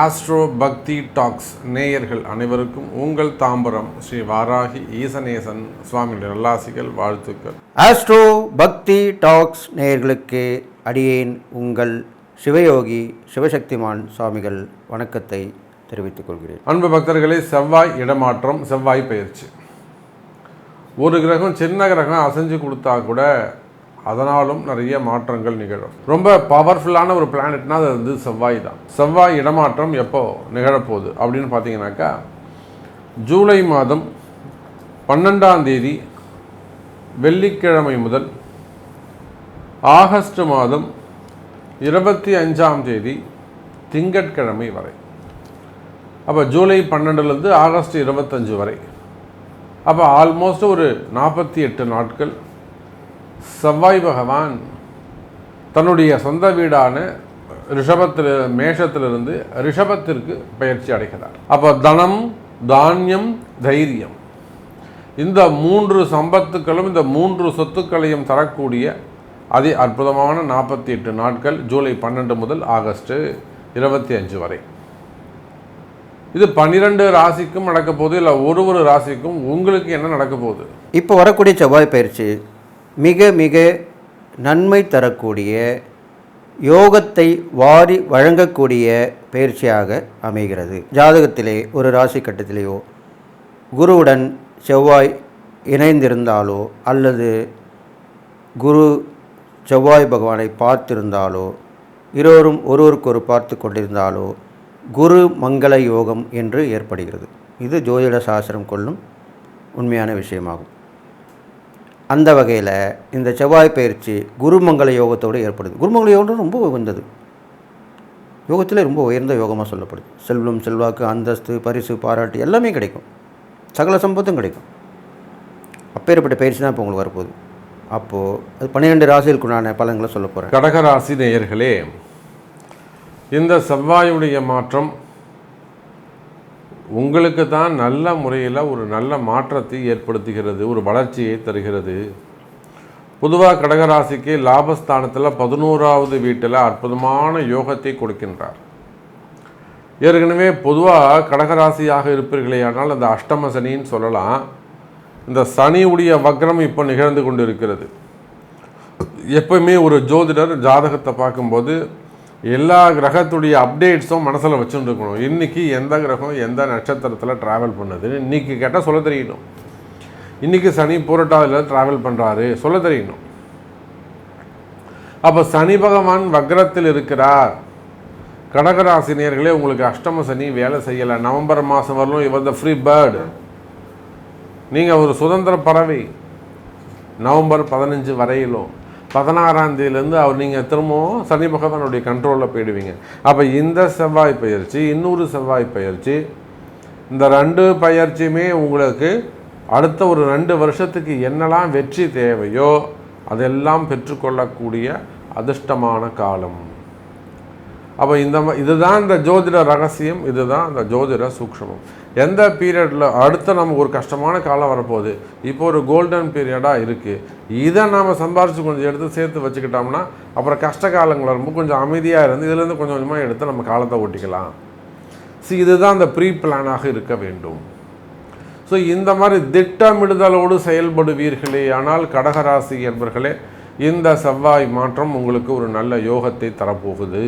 Astro பக்தி tax நேயர்கள் அனைவருக்கும் உங்கள் தாம்பரம் ஸ்ரீ வாராகி ஈசனேசன் சுவாமி நல்லாசிகள் வாழ்த்துக்கள். ஆஸ்ட்ரோ பக்தி டாக்ஸ் நேயர்களுக்கு அடியேன் உங்கள் சிவயோகி சிவசக்திமான் சுவாமிகள் வணக்கத்தை தெரிவித்துக் கொள்கிறேன். அன்பு பக்தர்களே செவ்வாய் இடமாற்றம் செவ்வாய் பயிற்சி ஒரு கிரகம் சின்ன கிரகம் அசைஞ்சு கொடுத்தா கூட அதனாலும் நிறைய மாற்றங்கள் நிகழும். ரொம்ப பவர்ஃபுல்லான ஒரு பிளானட்னா அது வந்து செவ்வாய் தான். செவ்வாய் இடமாற்றம் எப்போ நிகழப்போகுது அப்படின்னு பார்த்தீங்கன்னாக்கா ஜூலை மாதம் பன்னெண்டாம் தேதி வெள்ளிக்கிழமை முதல் ஆகஸ்ட் மாதம் இருபத்தி அஞ்சாம் தேதி திங்கட்கிழமை வரை. அப்போ ஜூலை பன்னெண்டுலேருந்து ஆகஸ்ட் இருபத்தஞ்சு வரை. அப்போ ஆல்மோஸ்ட் ஒரு நாற்பத்தி எட்டு நாட்கள் செவ்வாய் பகவான் தன்னுடைய சொந்த வீடான ரிஷபத்தில் மேஷத்திலிருந்து ரிஷபத்திற்கு பயிற்சி அடைகிறார். அப்போ தனம் தானியம் தைரியம். இந்த மூன்று சம்பத்துக்களும் இந்த மூன்று சொத்துக்களையும் தரக்கூடிய அதி அற்புதமான நாற்பத்தி எட்டு நாட்கள் ஜூலை பன்னெண்டு முதல் ஆகஸ்ட் இருபத்தி அஞ்சு வரை. இது பன்னிரெண்டு ராசிக்கும் நடக்க போகுது இல்லை ஒரு ஒரு ராசிக்கும் உங்களுக்கு என்ன நடக்க போகுது இப்போ வரக்கூடிய செவ்வாய் பயிற்சி மிக மிக நன்மை தரக்கூடிய யோகத்தை வாரி வழங்கக்கூடிய பயிற்சியாக அமைகிறது. ஜாதகத்திலே ஒரு ராசி கட்டத்திலேயோ குருவுடன் செவ்வாய் இணைந்திருந்தாலோ அல்லது குரு செவ்வாய் பகவானை பார்த்திருந்தாலோ இருவரும் ஒருவருக்கொரு பார்த்து கொண்டிருந்தாலோ குரு மங்கள யோகம் என்று ஏற்படுகிறது. இது ஜோதிட சாஸ்திரம் கொள்ளும் உண்மையான விஷயமாகும். அந்த வகையில் இந்த செவ்வாய் பயிற்சி குருமங்கல யோகத்தோடு ஏற்படுது. குருமங்கல யோகம் ரொம்ப உயர்ந்தது. யோகத்தில் ரொம்ப உயர்ந்த யோகமாக சொல்லப்படுது. செல்வம் செல்வாக்கு அந்தஸ்து பரிசு பாராட்டு எல்லாமே கிடைக்கும். சகல சம்பத்தும் கிடைக்கும். அப்பேற்பட்ட பயிற்சி தான் இப்போ உங்களுக்கு வரப்போகுது. அப்போது அது பன்னிரெண்டு ராசிகளுக்குண்டான பலன்களை சொல்ல போகிறேன் கடகராசி நேயர்களே இந்த செவ்வாயுடைய மாற்றம் உங்களுக்கு தான் நல்ல முறையில் ஒரு நல்ல மாற்றத்தை ஏற்படுத்துகிறது ஒரு வளர்ச்சியை தருகிறது. பொதுவாக கடகராசிக்கு லாபஸ்தானத்தில் பதினோராவது வீட்டில் அற்புதமான யோகத்தை கொடுக்கின்றார். ஏற்கனவே பொதுவாக கடகராசியாக இருப்பீர்களே ஆனால் அந்த அஷ்டம சனின்னு சொல்லலாம். இந்த சனியுடைய வக்ரம் இப்போ நிகழ்ந்து கொண்டு இருக்கிறது எப்பயுமே ஒரு ஜோதிடர் ஜாதகத்தை பார்க்கும்போது எல்லா கிரகத்துடைய அப்டேட்ஸும் மனசில் வச்சுட்டு இருக்கணும் இன்றைக்கி எந்த கிரகம் எந்த நட்சத்திரத்தில் ட்ராவல் பண்ணுது? இன்றைக்கி கேட்டால் சொல்ல தெரியணும். இன்றைக்கி சனி பூரட்டாதில் ட்ராவல் பண்ணுறாரு சொல்ல தெரியணும். அப்போ சனி பகவான் வக்ரத்தில் இருக்கிறார். கடகராசினியர்களே உங்களுக்கு அஷ்டம சனி வேலை செய்யலை. நவம்பர் மாதம் வரலும் இவர் த ஃப்ரீ பேர்டு நீங்கள் ஒரு சுதந்திர பறவை. நவம்பர் பதினஞ்சு வரையிலும். பதினாறாம் தேதியிலேருந்து அவர் நீங்கள் திரும்பவும் சனி பகவானுடைய கண்ட்ரோலில் போயிடுவீங்க. அப்போ இந்த செவ்வாய் பயிற்சி இன்னொரு செவ்வாய் பயிற்சி இந்த ரெண்டு பயிற்சியுமே உங்களுக்கு அடுத்த ஒரு ரெண்டு வருஷத்துக்கு என்னெல்லாம் வெற்றி தேவையோ அதெல்லாம் பெற்றுக்கொள்ளக்கூடிய அதிர்ஷ்டமான காலம். அப்போ இந்த இதுதான் இந்த ஜோதிட ரகசியம் இதுதான் இந்த ஜோதிட சூக்ஷமம். எந்த பீரியடில் அடுத்த நமக்கு ஒரு கஷ்டமான காலம் வரப்போகுது இப்போ ஒரு கோல்டன் பீரியடாக இருக்குது இதை நாம் சம்பாரித்து கொஞ்சம் எடுத்து சேர்த்து வச்சுக்கிட்டோம்னா அப்புறம் கஷ்ட காலங்கள் ரொம்ப கொஞ்சம் அமைதியாக இருந்து இதுலேருந்து கொஞ்சம் கொஞ்சமாக எடுத்து நம்ம காலத்தை ஓட்டிக்கலாம். ஸோ இதுதான் அந்த ப்ரீ பிளானாக இருக்க வேண்டும். ஸோ இந்த மாதிரி திட்டமிடுதலோடு செயல்படுவீர்களே ஆனால் கடகராசி என்பர்களே இந்த செவ்வாய் மாற்றம் உங்களுக்கு ஒரு நல்ல யோகத்தை தரப்போகுது.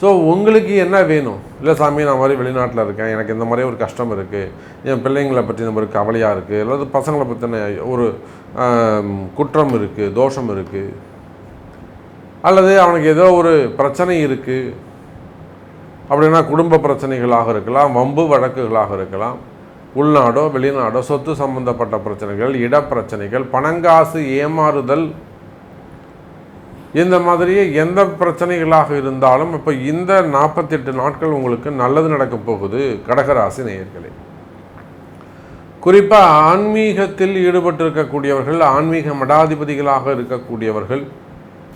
ஸோ உங்களுக்கு என்ன வேணும்? இல்லை சாமி நான் மாதிரி வெளிநாட்டில் இருக்கேன். எனக்கு இந்த மாதிரி ஒரு கஷ்டம் இருக்குது என் பிள்ளைங்களை பற்றி இந்த மாதிரி கவலையாக இருக்குது அல்லது பசங்களை பற்றின ஒரு குற்றம் இருக்குது தோஷம் இருக்குது அல்லது அவனுக்கு ஏதோ ஒரு பிரச்சனை இருக்குது அப்படின்னா குடும்ப பிரச்சனைகளாக இருக்கலாம் வம்பு வழக்குகளாக இருக்கலாம். உள்நாடோ வெளிநாடோ சொத்து சம்பந்தப்பட்ட பிரச்சனைகள் இடப்பிரச்சனைகள் பணங்காசு ஏமாறுதல் இந்த மாதிரியே எந்த பிரச்சனைகளாக இருந்தாலும் இப்போ இந்த நாற்பத்தெட்டு நாட்கள் உங்களுக்கு நல்லது நடக்கப் போகுது கடகராசி நேயர்களே. குறிப்பாக ஆன்மீகத்தில் ஈடுபட்டிருக்கக்கூடியவர்கள் ஆன்மீக மடாதிபதிகளாக இருக்கக்கூடியவர்கள்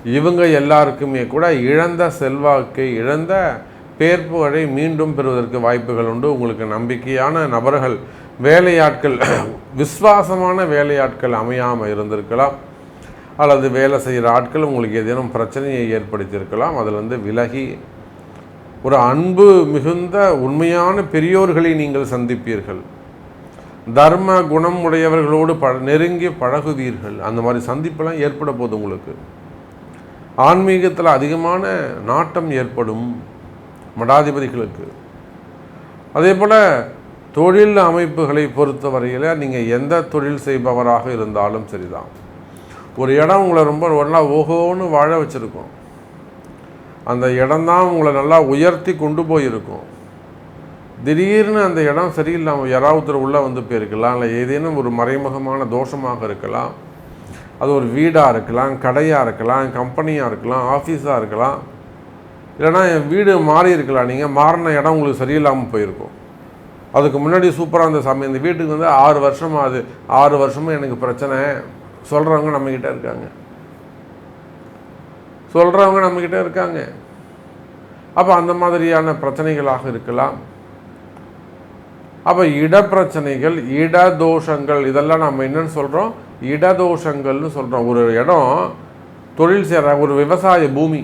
இவங்க எல்லாருக்குமே கூட இழந்த செல்வாக்கை இழந்த பேர் மீண்டும் பெறுவதற்கு வாய்ப்புகள் உண்டு. உங்களுக்கு நம்பிக்கையான நபர்கள் வேலையாட்கள் விசுவாசமான வேலையாட்கள் அமையாமல் இருந்திருக்கலாம். அல்லது வேலை செய்கிற ஆட்கள் உங்களுக்கு ஏதேனும் பிரச்சனையை ஏற்படுத்தியிருக்கலாம். அதிலிருந்து விலகி ஒரு அன்பு மிகுந்த உண்மையான பெரியோர்களை நீங்கள் சந்திப்பீர்கள். தர்ம குணம் உடையவர்களோடு ப நெருங்கி பழகுவீர்கள். அந்த மாதிரி சந்திப்பெல்லாம் ஏற்பட போகுது உங்களுக்கு. ஆன்மீகத்தில் அதிகமான நாட்டம் ஏற்படும் மடாதிபதிகளுக்கு. அதே போல் தொழில் அமைப்புகளை பொறுத்தவரையில் நீங்கள் எந்த தொழில் செய்பவராக இருந்தாலும் சரிதான். ஒரு இடம் உங்களை ரொம்ப நல்லா ஓஹோன்னு வாழ வச்சுருக்கும். அந்த இடம்தான் உங்களை நல்லா உயர்த்தி கொண்டு போயிருக்கும். திடீர்னு அந்த இடம் சரியில்லாமல் யாராவது உள்ளே வந்து போயிருக்கலாம் இல்லை ஏதேனும் ஒரு மறைமுகமான தோஷமாக இருக்கலாம். அது ஒரு வீடாக இருக்கலாம் கடையாக இருக்கலாம் கம்பெனியாக இருக்கலாம் ஆஃபீஸாக இருக்கலாம். இல்லைனா என் வீடு மாறி இருக்கலாம். நீங்கள் மாறின இடம் உங்களுக்கு சரியில்லாமல் போயிருக்கும். அதுக்கு முன்னாடி சூப்பராக இருந்த சாமி இந்த வீட்டுக்கு வந்து ஆறு வருஷம் ஆகுது ஆறு வருஷமும் எனக்கு பிரச்சனை. சொல்கிறவங்க நம்மக்கிட்ட இருக்காங்க. சொல்கிறவங்க நம்மக்கிட்ட இருக்காங்க. அப்போ அந்த மாதிரியான பிரச்சனைகளாக இருக்கலாம். அப்போ இடப்பிரச்சனைகள் இடதோஷங்கள் இதெல்லாம் நம்ம என்னன்னு சொல்கிறோம் இடதோஷங்கள்னு சொல்கிறோம் ஒரு இடம் தொழில் செய்கிற ஒரு விவசாய பூமி.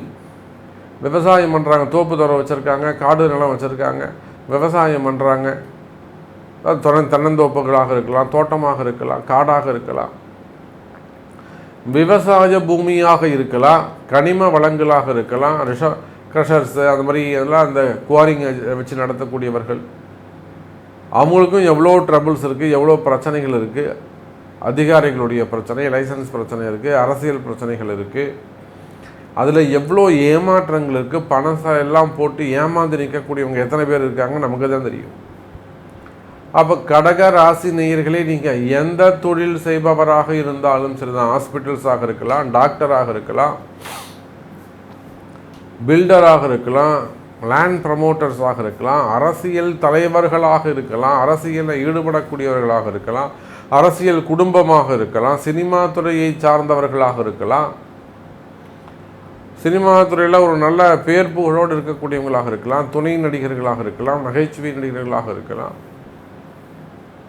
விவசாயம் பண்ணுறாங்க தோப்பு துறை வச்சுருக்காங்க காடு நிலம் வச்சுருக்காங்க. விவசாயம் பண்ணுறாங்க தென்னந்தோப்புகளாக இருக்கலாம் தோட்டமாக இருக்கலாம் காடாக இருக்கலாம். விவசாய பூமியாக இருக்கலாம் கனிம வளங்களாக இருக்கலாம் ரிஷ க்ரஷர்ஸு அந்த மாதிரி இதெல்லாம் அந்த குவாரிங் வச்சு நடத்தக்கூடியவர்கள். அவங்களுக்கும் எவ்வளோ ட்ரபிள்ஸ் இருக்குது எவ்வளோ பிரச்சனைகள் இருக்குது அதிகாரிகளுடைய பிரச்சனை லைசன்ஸ் பிரச்சனை இருக்குது அரசியல் பிரச்சனைகள் இருக்குது அதில் எவ்வளோ ஏமாற்றங்கள் இருக்குது பணம் எல்லாம் போட்டு ஏமாந்து நிற்கக்கூடியவங்க எத்தனை பேர் இருக்காங்க நமக்கு தான் தெரியும். அப்போ கடக ராசி நேயர்களே நீங்கள் எந்த தொழில் செய்பவராக இருந்தாலும் சரிதான். ஹாஸ்பிட்டல்ஸாக இருக்கலாம் டாக்டராக இருக்கலாம் பில்டராக இருக்கலாம் லேண்ட் ப்ரமோட்டர்ஸாக இருக்கலாம் அரசியல் தலைவர்களாக இருக்கலாம் அரசியலில் ஈடுபடக்கூடியவர்களாக இருக்கலாம் அரசியல் குடும்பமாக இருக்கலாம் சினிமா துறையை சார்ந்தவர்களாக இருக்கலாம் சினிமா துறையில் ஒரு நல்ல பேர் புகழோடு இருக்கக்கூடியவங்களாக இருக்கலாம் துணை நடிகர்களாக இருக்கலாம் நகைச்சுவை நடிகர்களாக இருக்கலாம்.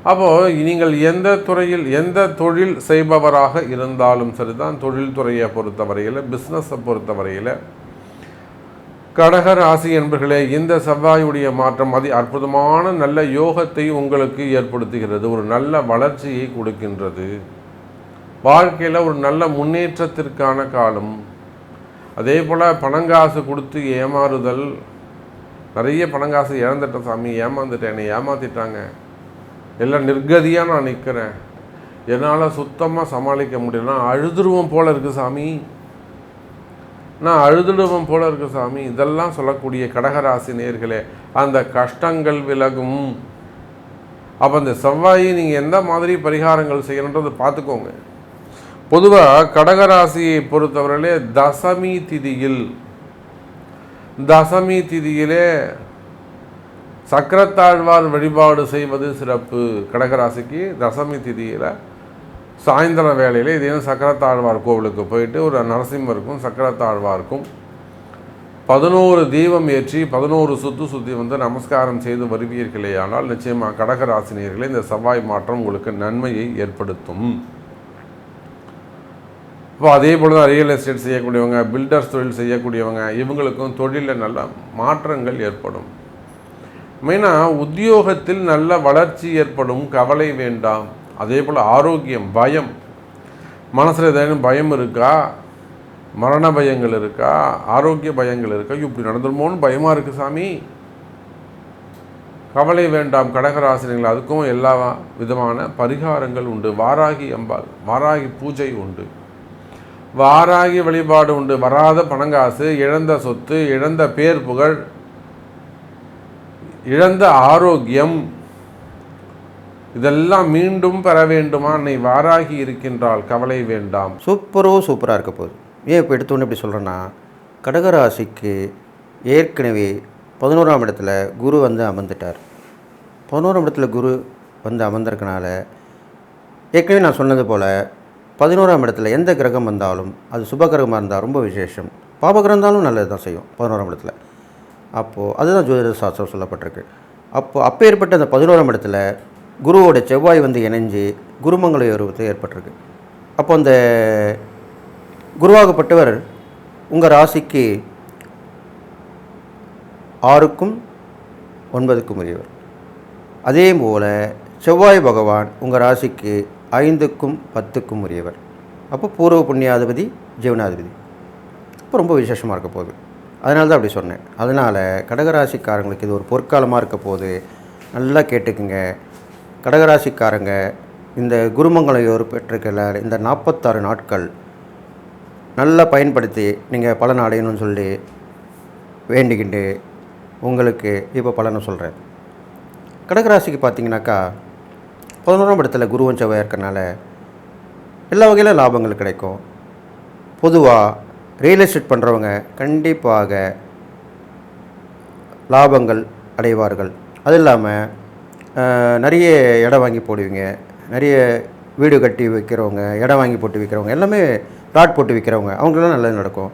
அப்போது நீங்கள் எந்த துறையில் எந்த தொழில் செய்பவராக இருந்தாலும் சரிதான். தொழில் துறையை பொறுத்தவரையில் பிஸ்னஸை பொறுத்தவரையில் கடக ராசி என்பர்களே இந்த செவ்வாயுடைய மாற்றம் அதி அற்புதமான நல்ல யோகத்தை உங்களுக்கு ஏற்படுத்துகிறது. ஒரு நல்ல வளர்ச்சியை கொடுக்கின்றது. வாழ்க்கையில் ஒரு நல்ல முன்னேற்றத்திற்கான காலம். அதே போல் பணங்காசு கொடுத்து ஏமாறுதல். நிறைய பணங்காசு இழந்துட்டேன் சாமி ஏமாந்துட்டேன் என்னை ஏமாத்திட்டாங்க. எல்லாம் நிர்கதியாக நான் நிற்கிறேன் என்னால் சுத்தமாக சமாளிக்க முடியல. நான் அழுதுருவம் போல இருக்கு சாமி. நான் அழுதுடுவோம் போல இருக்கு சாமி. இதெல்லாம் சொல்லக்கூடிய கடகராசி நேர்களே அந்த கஷ்டங்கள் விலகும். அப்போ இந்த செவ்வாயை நீங்கள் எந்த மாதிரி பரிகாரங்கள் செய்யணுன்றதை பார்த்துக்கோங்க. பொதுவாக கடகராசியை பொறுத்தவரையிலே தசமி திதியில் தசமி திதியிலே சக்கரத்தாழ்வார் வழிபாடு செய்வது சிறப்பு. கடகராசிக்கு தசமி திதியில் சாயந்தரம் வேளையில் இதையும் சக்கரத்தாழ்வார் கோவிலுக்கு போயிட்டு ஒரு நரசிம்மருக்கும் சக்கரத்தாழ்வாருக்கும் பதினோரு தீபம் ஏற்றி பதினோரு சுத்து சுத்தி வந்து நமஸ்காரம் செய்து வருவீர்களே ஆனால் நிச்சயமாக கடகராசினியர்களே இந்த செவ்வாய் மாற்றம் உங்களுக்கு நன்மையை ஏற்படுத்தும். இப்போ அதே போல் தான் ரியல் எஸ்டேட் செய்யக்கூடியவங்க பில்டர்ஸ் தொழில் செய்யக்கூடியவங்க இவங்களுக்கும் தொழிலில் நல்ல மாற்றங்கள் ஏற்படும். மெயினாக உத்தியோகத்தில் நல்ல வளர்ச்சி ஏற்படும் கவலை வேண்டாம். அதே போல் ஆரோக்கியம் பயம். மனசில் ஏதேனும் பயம் இருக்கா? மரண பயங்கள் இருக்கா? ஆரோக்கிய பயங்கள் இருக்கா? இப்படி நடந்துருமோன்னு பயமாக இருக்குது சாமி. கவலை வேண்டாம் கடகராசினிகள். அதுக்கும் எல்லா விதமான பரிகாரங்கள் உண்டு. வாராகி அம்பாள் வாராகி பூஜை உண்டு. வாராகி வழிபாடு உண்டு. வராத பணங்காசு இழந்த சொத்து இழந்த பேர் புகழ். இழந்த ஆரோக்கியம் இதெல்லாம் மீண்டும் பெற வேண்டுமா? அன்னை வாராகி இருக்கின்றால் கவலை வேண்டாம். சூப்பரோ சூப்பராக இருக்க போகுது. ஏன் இப்போ எடுத்தோன்னு இப்படி சொல்கிறேன்னா கடகராசிக்கு ஏற்கனவே பதினோராம் இடத்துல குரு வந்து அமர்ந்துட்டார். பதினோராம் இடத்துல குரு வந்து அமர்ந்திருக்கனால ஏற்கனவே நான் சொன்னது போல் பதினோராம் இடத்துல எந்த கிரகம் வந்தாலும் அது சுப கிரகமாக இருந்தால் ரொம்ப விசேஷம். பாபகிரகம் இருந்தாலும் நல்லது தான் செய்யும் பதினோராம் இடத்துல. அப்போது அதுதான் ஜோதிட சாஸ்திரம் சொல்லப்பட்டிருக்கு. அப்போது அப்போ ஏற்பட்ட அந்த பதினோராம் இடத்துல குருவோட செவ்வாய் வந்து இணைஞ்சு குருமங்கல உருவத்தை ஏற்பட்டிருக்கு. அப்போ அந்த குருவாகப்பட்டவர் உங்கள் ராசிக்கு ஆறுக்கும் ஒன்பதுக்கும் உரியவர். அதே போல் செவ்வாய் பகவான் உங்கள் ராசிக்கு ஐந்துக்கும் பத்துக்கும் உரியவர். அப்போ பூர்வ புண்ணியாதிபதி ஜீவனாதிபதி. இப்போ ரொம்ப விசேஷமாக இருக்க போகுது. அதனால தான் அப்படி சொன்னேன். அதனால் கடகராசிக்காரங்களுக்கு இது ஒரு பொற்காலமாக இருக்க போது நல்லா கேட்டுக்குங்க. கடகராசிக்காரங்க இந்த குருமங்கலம் யோர் இந்த நாற்பத்தாறு நாட்கள் நல்லா பயன்படுத்தி நீங்கள் பலன் அடையணும்னு சொல்லி வேண்டிக்கிட்டு உங்களுக்கு இப்போ பலனை சொல்கிறேன் கடகராசிக்கு பார்த்தீங்கன்னாக்கா பதினோராம் இடத்துல குருவன் செவ்வாய் இருக்கிறனால எல்லா வகையிலும் லாபங்கள் கிடைக்கும். பொதுவாக ரியல் எஸ்டேட் பண்ணுறவங்க கண்டிப்பாக லாபங்கள் அடைவார்கள். அது இல்லாமல் நிறைய இடம் வாங்கி போடுவீங்க. நிறைய வீடு கட்டி வைக்கிறவங்க இடம் வாங்கி போட்டு விற்கிறவங்க எல்லாமே ப்ளாட் போட்டு விற்கிறவங்க அவங்களாம் நல்லது நடக்கும்.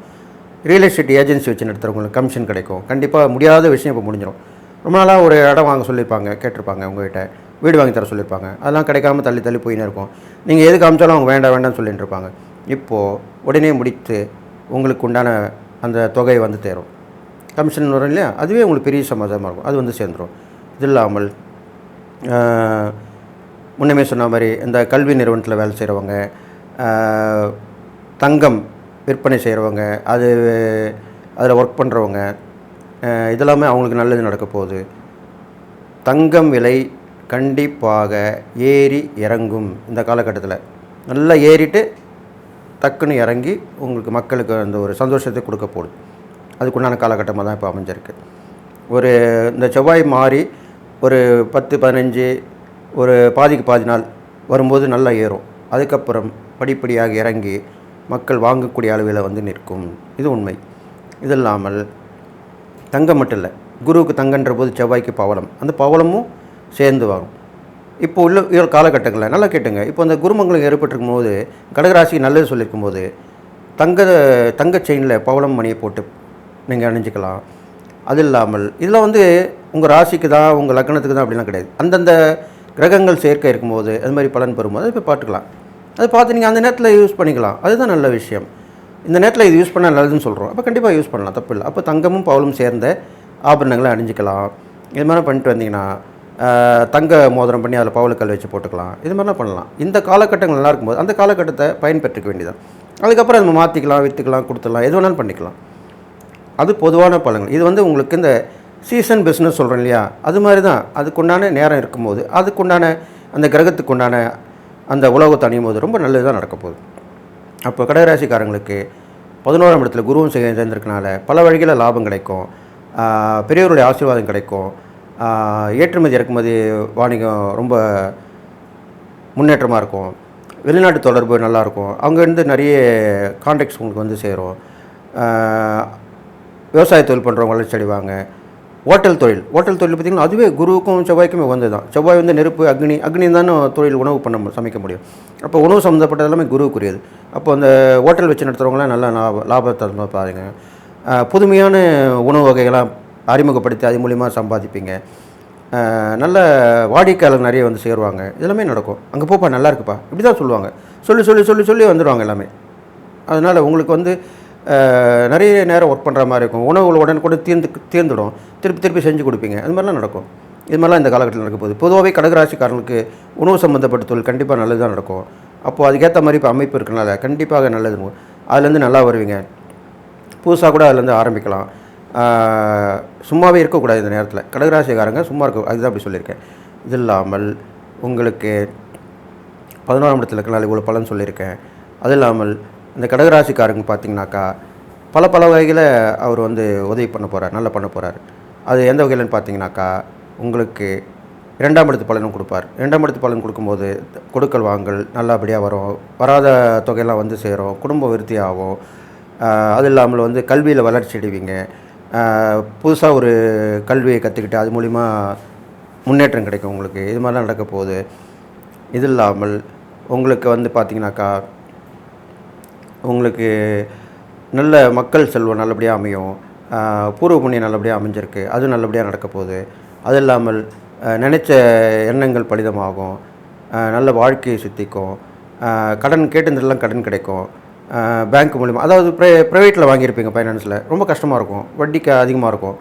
ரியல் எஸ்டேட் ஏஜென்சி வச்சு நடத்துகிறவங்களுக்கு கமிஷன் கிடைக்கும். கண்டிப்பாக முடியாத விஷயம் இப்போ முடிஞ்சிடும் ரொம்ப நாளாக ஒரு இடம் வாங்க சொல்லியிருப்பாங்க கேட்டிருப்பாங்க உங்ககிட்ட. வீடு வாங்கி தர சொல்லியிருப்பாங்க. அதெல்லாம் கிடைக்காம தள்ளி தள்ளி போயின்னு இருக்கும். நீங்கள் எது காமிச்சாலும் அவங்க வேண்டாம் வேண்டாம்னு சொல்லிட்டு இருப்பாங்க. இப்போது உடனே முடித்து உங்களுக்கு உண்டான அந்த தொகை வந்து தேரும். கமிஷன் வரும் இல்லையா? அதுவே உங்களுக்கு பெரிய சமாதானமாக இருக்கும். அது வந்து சேர்ந்துடும் இது இல்லாமல் முன்னமே சொன்ன மாதிரி இந்த கல்வி நிறுவனத்தில் வேலை செய்கிறவங்க தங்கம் விற்பனை செய்கிறவங்க அது அதில் ஒர்க் பண்ணுறவங்க இதெல்லாமே அவங்களுக்கு நல்லது நடக்க போகுது. தங்கம் விலை கண்டிப்பாக ஏறி இறங்கும் இந்த காலகட்டத்தில். நல்லா ஏறிட்டு டக்குன்னு இறங்கி உங்களுக்கு மக்களுக்கு அந்த ஒரு சந்தோஷத்தை கொடுக்க போகுது. அதுக்குண்டான காலகட்டமாக தான் இப்போ அமைஞ்சிருக்கு. ஒரு இந்த செவ்வாய் மாறி ஒரு பத்து பதினஞ்சு ஒரு பாதிக்கு பாதி நாள் வரும்போது நல்லா ஏறும். அதுக்கப்புறம் படிப்படியாக இறங்கி மக்கள் வாங்கக்கூடிய அளவில் வந்து நிற்கும். இது உண்மை. இது இல்லாமல் தங்கம் மட்டும் இல்லை. குருவுக்கு தங்கன்ற போது செவ்வாய்க்கு பவளம். அந்த பவளமும் சேர்ந்து வரும். இப்போ உள்ள காலகட்டங்களில் நல்லா கேட்டுங்க. இப்போ அந்த குருமங்கலம் ஏற்பட்டிருக்கும் போது கடகராசிக்கு நல்லது சொல்லியிருக்கும் போது தங்க தங்க செயினில் பவளம் மணியை போட்டு நீங்கள் அணிஞ்சிக்கலாம். அது இல்லாமல் இதில் வந்து உங்கள் ராசிக்கு தான் உங்கள் லக்னத்துக்கு தான் அப்படிலாம் கிடையாது. அந்தந்த கிரகங்கள் சேர்க்கை இருக்கும்போது அது மாதிரி பலன் பெறும்போது இப்போ போய் பார்த்துக்கலாம். அதை பார்த்து நீங்கள் அந்த நேரத்தில் யூஸ் பண்ணிக்கலாம். அதுதான் நல்ல விஷயம். இந்த நேரத்தில் இது யூஸ் பண்ணால் நல்லதுன்னு சொல்கிறோம் அப்போ கண்டிப்பாக யூஸ் பண்ணலாம். தப்பு இல்லை. அப்போ தங்கமும் பவளும் சேர்ந்த ஆபரணங்களை அணிஞ்சிக்கலாம். இது மாதிரி பண்ணிட்டு வந்தீங்கன்னா தங்க மோதிரம் பண்ணி அதில் பவளுக்கல் வச்சு போட்டுக்கலாம். இது மாதிரிலாம் பண்ணலாம். இந்த காலகட்டங்கள் நல்லா இருக்கும்போது அந்த காலகட்டத்தை பயன்பெற்றுக்க வேண்டியதான் அதுக்கப்புறம் நம்ம மாற்றிக்கலாம் விற்றுக்கலாம் கொடுத்துடலாம் எது வேணாலும் பண்ணிக்கலாம். அது பொதுவான பழங்கள். இது வந்து உங்களுக்கு இந்த சீசன் பிஸ்னஸ் சொல்கிறோம் இல்லையா? அது மாதிரி தான் அதுக்குண்டான நேரம் இருக்கும்போது அதுக்குண்டான அந்த கிரகத்துக்கு உண்டான அந்த உலகத்தை அணியும் போது ரொம்ப நல்லது தான் நடக்க போகுது. அப்போ கடகராசிக்காரங்களுக்கு பதினோராம் இடத்துல குருவும் சேர்ந்திருக்கனால பல வழிகளில் லாபம் கிடைக்கும். பெரியவருடைய ஆசீர்வாதம் கிடைக்கும். ஏற்றுமதி இறக்குமதி வாணிகம் ரொம்ப முன்னேற்றமாக இருக்கும். வெளிநாட்டு தொடர்பு நல்லாயிருக்கும் அங்கேருந்து நிறைய கான்டாக்ட்ஸ் உங்களுக்கு வந்து சேரும். விவசாய தொழில் பண்ணுறவங்க வளர்ச்சி அடைவாங்க ஹோட்டல் தொழில். ஹோட்டல் தொழில் பார்த்திங்கன்னா அதுவே குருவுக்கும் செவ்வாய்க்குமே வந்து தான். செவ்வாய் வந்து நெருப்பு அக்னி அக்னி தானே தொழில் உணவு பண்ண சமைக்க முடியும். அப்போ உணவு சம்மந்தப்பட்ட எல்லாமே குருவுக்குரியது. அப்போ அந்த ஹோட்டல் வச்சு நடத்துகிறவங்களாம் நல்லா லாப லாபத்தை பாருங்க. புதுமையான உணவு வகைகளாக அறிமுகப்படுத்தி அது மூலிமா சம்பாதிப்பீங்க. நல்ல வாடிக்கையாளர் நிறைய வந்து சேருவாங்க. இதெல்லாமே நடக்கும். அங்கே போப்பா நல்லா இருக்குப்பா. இப்படி தான் சொல்லுவாங்க. சொல்லி சொல்லி சொல்லி சொல்லி வந்துடுவாங்க எல்லாமே. அதனால் உங்களுக்கு வந்து நிறைய நேரம் ஒர்க் பண்ணுற மாதிரி இருக்கும். உணவுகள் உடனே கூட தீர்ந்து தீர்ந்துடும். திருப்பி திருப்பி செஞ்சு கொடுப்பீங்க. அது மாதிரிலாம் நடக்கும். இது மாதிரிலாம் இந்த காலகட்டத்தில் நடக்க போகுது. பொதுவாகவே கடகராசிக்காரங்களுக்கு உணவு சம்மந்தப்பட்ட தொழில் கண்டிப்பாக நல்லது தான் நடக்கும். அப்போது அதுக்கேற்ற மாதிரி இப்போ அமைப்பு இருக்கனால கண்டிப்பாக நல்லது அதுலேருந்து நல்லா வருவீங்க. புதுசாக கூட அதுலேருந்து ஆரம்பிக்கலாம். சும்மாவே இருக்கக்கூடாது இந்த நேரத்தில். கடகராசிக்காரங்க சும்மா இருக்க அதுதான் அப்படி சொல்லியிருக்கேன். இது இல்லாமல் உங்களுக்கு பதினோராம் இடத்துல இருக்கனால இவ்வளோ பலன் சொல்லியிருக்கேன். அது இல்லாமல் இந்த கடகராசிக்காரங்க பார்த்தீங்கன்னாக்கா பல பல வகையில் அவர் வந்து உதவி பண்ண போகிறார் நல்லா பண்ண போகிறார் அது எந்த வகையிலன்னு பார்த்தீங்கன்னாக்கா உங்களுக்கு இரண்டாம் இடத்து பலனும் கொடுப்பார். இரண்டாம் இடத்து பலன் கொடுக்கும்போது கொடுக்கல் வாங்கல் நல்லபடியாக வரும். வராத தொகையெல்லாம் வந்து சேரும். குடும்ப விருத்தி ஆகும் அது இல்லாமல் வந்து கல்வியில் வளர்ச்சி அடைவீங்க. புதுசாக ஒரு கல்வியை கற்றுக்கிட்டு அது மூலிமா முன்னேற்றம் கிடைக்கும் உங்களுக்கு. இது மாதிரிலாம் நடக்க போகுது. இது இல்லாமல் உங்களுக்கு வந்து பார்த்தீங்கன்னாக்கா உங்களுக்கு நல்ல மக்கள் செல்வம் நல்லபடியாக அமையும். பூர்வ புண்ணியம் நல்லபடியாக அமைஞ்சிருக்கு. அது நல்லபடியாக நடக்க போகுது. அது இல்லாமல் நினச்ச நினைச்ச எண்ணங்கள் பலிதமாகும். நல்ல வாழ்க்கையை சுத்திக்கும். கடன் கேட்டிருந்தெல்லாம் கடன் கிடைக்கும். பேங்க் மூலிமா அதாவது ப்ரை ப்ரைவேட்டில் வாங்கியிருப்பீங்க ஃபைனான்ஸில் ரொம்ப கஷ்டமாக இருக்கும். வட்டிக்கு அதிகமாக இருக்கும்.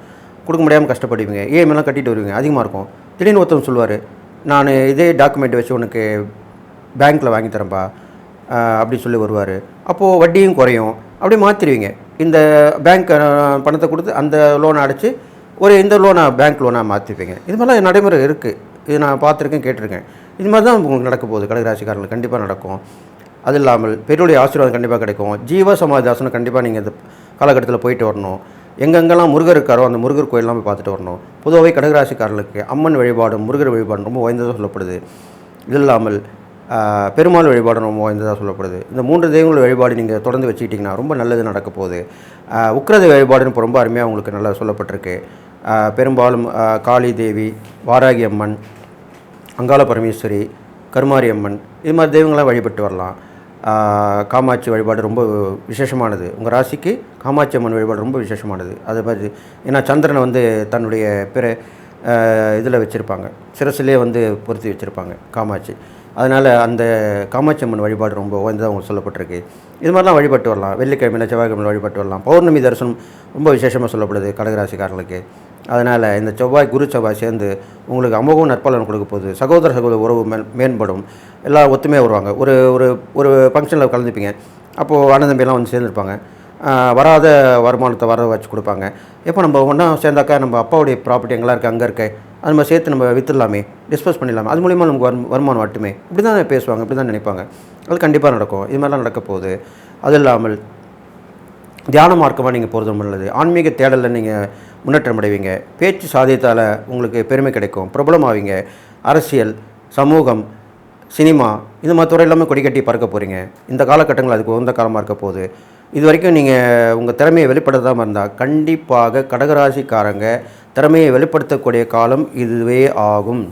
கொடுக்க முடியாமல் கஷ்டப்படுவீங்க. இஎம்ஐலாம் கட்டிட்டு வருவீங்க. அதிகமாக இருக்கும். திடீர்னு ஒருத்தவங்க சொல்லுவார் நான் இதே டாக்குமெண்ட் வச்சு உனக்கு பேங்க்கில் வாங்கி தரேன்ப்பா அப்படின்னு சொல்லி வருவார். அப்போது வட்டியும் குறையும். அப்படியே மாற்றிடுவீங்க இந்த பேங்க் பணத்தை கொடுத்து அந்த லோனை அடைச்சி ஒரு இந்த லோனை பேங்க் லோனாக மாற்றிப்பீங்க இது மாதிரிலாம் நடைமுறை இருக்குது இது நான் பார்த்துருக்கேன் கேட்டிருக்கேன். இது மாதிரி தான் உங்களுக்கு நடக்க போகுது. கடகராசிக்காரங்களுக்கு கண்டிப்பாக நடக்கும். அது இல்லாமல் பெருடைய ஆசீர்வாதம் கண்டிப்பாக கிடைக்கும். ஜீவ சமாதாசனம் கண்டிப்பாக நீங்கள் இந்த காலகட்டத்தில் போயிட்டு வரணும். எங்கெங்கெல்லாம் முருகர் இருக்காரோ அந்த முருகர் கோயிலெலாம் போய் பார்த்துட்டு வரணும். பொதுவாகவே கடகராசிக்காரர்களுக்கு அம்மன் வழிபாடும் முருகர் வழிபாடும் ரொம்ப வாய்ந்ததாக சொல்லப்படுது. இது இல்லாமல் பெருமாள் வழிபாடு ரொம்ப வாய்ந்ததாக சொல்லப்படுது. இந்த மூன்று தெய்வங்கள் வழிபாடு நீங்கள் தொடர்ந்து வச்சுக்கிட்டிங்கன்னா ரொம்ப நல்லது நடக்க போகுது. உக்ரத வழிபாடுன்னு இப்போ ரொம்ப அருமையாக உங்களுக்கு நல்லா சொல்லப்பட்டிருக்கு. பெரும்பாலும் காளி தேவி வாராகி அம்மன் அங்காள பரமேஸ்வரி கருமாரி அம்மன் இது மாதிரி தெய்வங்களாம் வழிபட்டு வரலாம். காமாட்சி வழிபாடு ரொம்ப விசேஷமானது. உங்கள் ராசிக்கு காமாட்சி அம்மன் வழிபாடு ரொம்ப விசேஷமானது. அது மாதிரி ஏன்னா சந்திரனை வந்து தன்னுடைய பிற இதில் வச்சுருப்பாங்க. சிரசிலே வந்து பொருத்தி வச்சுருப்பாங்க காமாட்சி. அதனால் அந்த காமாட்சி அம்மன் வழிபாடு ரொம்ப உயர்ந்ததாக உங்களுக்கு சொல்லப்பட்டிருக்கு. இது மாதிரிலாம் வழிபட்டு வரலாம். வெள்ளிக்கிழமையில் செவ்வாய்க்கிழமையில் வழிபட்டு வரலாம். பௌர்ணமி தரிசனம் ரொம்ப விசேஷமாக சொல்லப்படுது கடகராசிக்காரர்களுக்கு. அதனால் இந்த செவ்வாய் குரு செவ்வாய் சேர்ந்து உங்களுக்கு அமோகம் நற்பலன் கொடுக்க போகுது. சகோதர சகோதர உறவு மேல் மேம்படும். எல்லாம் ஒத்துமையாக வருவாங்க. ஒரு ஒரு ஒரு ஃபங்க்ஷனில் கலந்துப்பீங்க. அப்போது அண்ணன் தம்பியெல்லாம் வந்து சேர்ந்துருப்பாங்க. வராத வருமானத்தை வர வச்சு கொடுப்பாங்க. எப்போ நம்ம ஒன்றா சேர்ந்தாக்கா நம்ம அப்பாவுடைய ப்ராப்பர்ட்டி எங்கெல்லாம் இருக்குது அங்கே இருக்க அது நம்ம சேர்த்து நம்ம வித்துடலாமே டிஸ்போஸ் பண்ணிடலாமே அது மூலிமா நமக்கு வரும் வருமானம் வட்டுமே இப்படி தான் பேசுவாங்க இப்படி தான் நினைப்பாங்க. அது கண்டிப்பாக நடக்கும். இது மாதிரிலாம் நடக்க போகுது. அது இல்லாமல் தியான மார்க்கமாக நீங்கள் போகிறது நல்லது. ஆன்மீக தேடலில் நீங்கள் முன்னேற்றம் அடைவீங்க. பேச்சு சாதியத்தால் உங்களுக்கு பெருமை கிடைக்கும். பிரபலமாவீங்க. அரசியல் சமூகம் சினிமா இந்த மாதிரி துறை எல்லாமே கொடிக்கட்டி பறக்க போகிறீங்க இந்த காலகட்டங்கள் அதுக்கு உகந்த காலமாக இருக்க போகுது. இது வரைக்கும் நீங்கள் உங்கள் திறமையை வெளிப்படுத்தாமல் இருந்தால் கண்டிப்பாக கடகராசிக்காரங்க திறமையை வெளிப்படுத்தக்கூடிய காலம் இதுவே ஆகும்.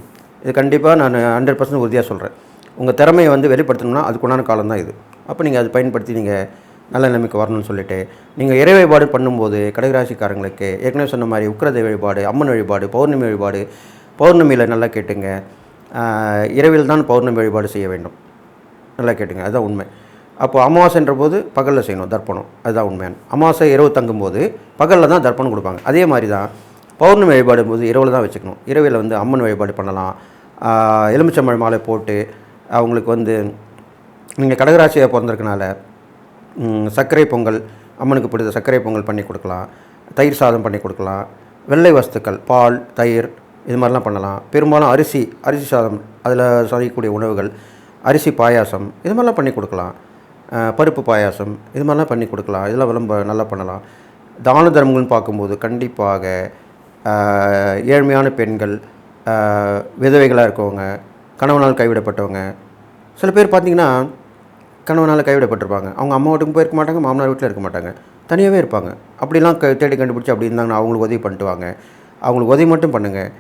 இது கண்டிப்பாக நான் ஹண்ட்ரட் பர்சன்ட் உறுதியாக சொல்கிறேன் உங்கள் திறமையை வந்து வெளிப்படுத்தணும்னா அதுக்குண்டான காலம் தான் இது. அப்போ நீங்கள் அதை பயன்படுத்தி நீங்கள் நல்ல நிலைமைக்கு வரணும்னு சொல்லிட்டு நீங்கள் இறை வழிபாடு பண்ணும்போது கடகராசிக்காரங்களுக்கு ஏற்கனவே சொன்ன மாதிரி உக்கிரத வழிபாடு அம்மன் வழிபாடு பௌர்ணமி வழிபாடு பௌர்ணமியில் நல்லா கேட்டுங்க. இரவில் தான் பௌர்ணமி வழிபாடு செய்ய வேண்டும். நல்லா கேட்டுங்க அதுதான் உண்மை. அப்போது அமாவாசைன்ற போது பகலில் செய்யணும் தர்ப்பணம். அதுதான் உண்மையான அமாவாசை இரவு தங்கும்போது பகலில் தான் தர்ப்பணம் கொடுப்பாங்க. அதே மாதிரி தான் பௌர்ணமி வழிபாடு போது இரவில் தான் வச்சுக்கணும். இரவில் வந்து அம்மன் வழிபாடு பண்ணலாம். எலுமிச்சம்பழ எலுமிச்சம்பழம் மாலை போட்டு அவங்களுக்கு வந்து நீங்கள் கடகராசியாக பிறந்திருக்கனால சர்க்கரை பொங்கல் அம்மனுக்கு பிடித்த சர்க்கரை பொங்கல் பண்ணி கொடுக்கலாம். தயிர் சாதம் பண்ணி கொடுக்கலாம். வெள்ளை வஸ்துக்கள் பால் தயிர் இது மாதிரிலாம் பண்ணலாம். பெரும்பாலும் அரிசி அரிசி சாதம் அதில் செய்யக்கூடிய உணவுகள் அரிசி பாயாசம் இது மாதிரிலாம் பண்ணி கொடுக்கலாம். பருப்பு பாயாசம் இது மாதிரிலாம் பண்ணி கொடுக்கலாம். இதெல்லாம் ரொம்ப நல்லா பண்ணலாம். தான தர்மங்கள்னு பார்க்கும்போது கண்டிப்பாக ஏழ்மையான பெண்கள் விதவைகளாக இருக்கவங்க கணவனால் கைவிடப்பட்டவங்க சில பேர் பார்த்தீங்கன்னா கணவனால் கைவிடப்பட்டிருப்பாங்க. அவங்க அம்மா போயிருக்க மாட்டாங்க மாமனார் வீட்டில் இருக்க மாட்டாங்க. தனியாகவே இருப்பாங்க. அப்படிலாம் க தேடி கண்டுபிடிச்சி அப்படி இருந்தாங்கன்னா அவங்களுக்கு உதவி பண்ணிட்டு வாங்க. அவங்களுக்கு உதவி மட்டும் பண்ணுங்கள்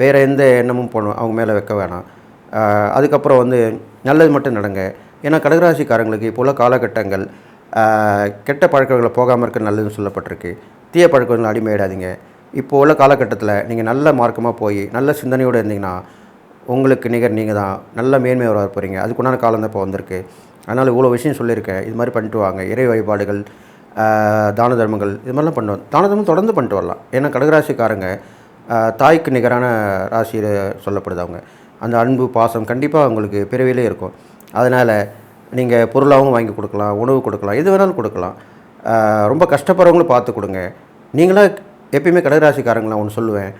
வேறு எந்த எண்ணமும் போன அவங்க மேலே வைக்க வேணாம். அதுக்கப்புறம் வந்து நல்லது மட்டும் நடங்க. ஏன்னா கடகராசிக்காரங்களுக்கு இப்போ உள்ள காலகட்டங்கள் கெட்ட பழக்கங்களை போகாமல் இருக்க நல்லதுன்னு சொல்லப்பட்டிருக்கு. தீய பழக்கங்கள் அடிமையிடாதீங்க இப்போ உள்ள காலகட்டத்தில் நீங்கள் நல்ல மார்க்கமாக போய் நல்ல சிந்தனையோடு இருந்தீங்கன்னா உங்களுக்கு நிகர் நீங்கள் தான் நல்ல மேன்மையாக போகிறீங்க அதுக்குண்டான காலம் தான் இப்போ வந்திருக்கு. அதனால் இவ்வளோ விஷயம் சொல்லியிருக்கேன். இது மாதிரி பண்ணிட்டு வாங்க. இறை வழிபாடுகள் தான தர்மங்கள் இது மாதிரிலாம் பண்ணுவோம் தான தர்மம் தொடர்ந்து பண்ணிட்டு வரலாம். ஏன்னா கடகராசிக்காரங்க தாய்க்கு நிகரான ராசியில் சொல்லப்படுது அவங்க. அந்த அன்பு பாசம் கண்டிப்பாக அவங்களுக்கு பிறவிலே இருக்கும். அதனால் நீங்கள் பொருளாகவும் வாங்கி கொடுக்கலாம் உணவு கொடுக்கலாம் எது வேணாலும் கொடுக்கலாம். ரொம்ப கஷ்டப்படுறவங்களும் பார்த்து கொடுங்க. நீங்களாம் எப்பயுமே கடகராசிக்காரங்களாம் ஒன்று சொல்லுவேன்.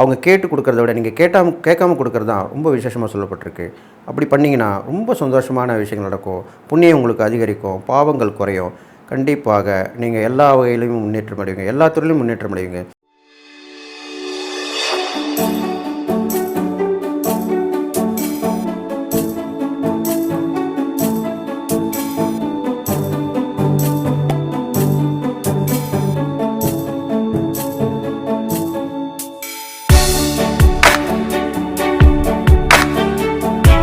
அவங்க கேட்டு கொடுக்குறத விட நீங்கள் கேட்டாம கேட்காம கொடுக்குறது தான் ரொம்ப விசேஷமாக சொல்லப்பட்டிருக்கு. அப்படி பண்ணிங்கன்னா ரொம்ப சந்தோஷமான விஷயங்கள் நடக்கும். புண்ணியம் உங்களுக்கு அதிகரிக்கும். பாவங்கள் குறையும். கண்டிப்பாக நீங்கள் எல்லா வகையிலையும் முன்னேற்றம் அடைவீங்க. எல்லா துறையிலும் முன்னேற்றம் அடைவீங்க.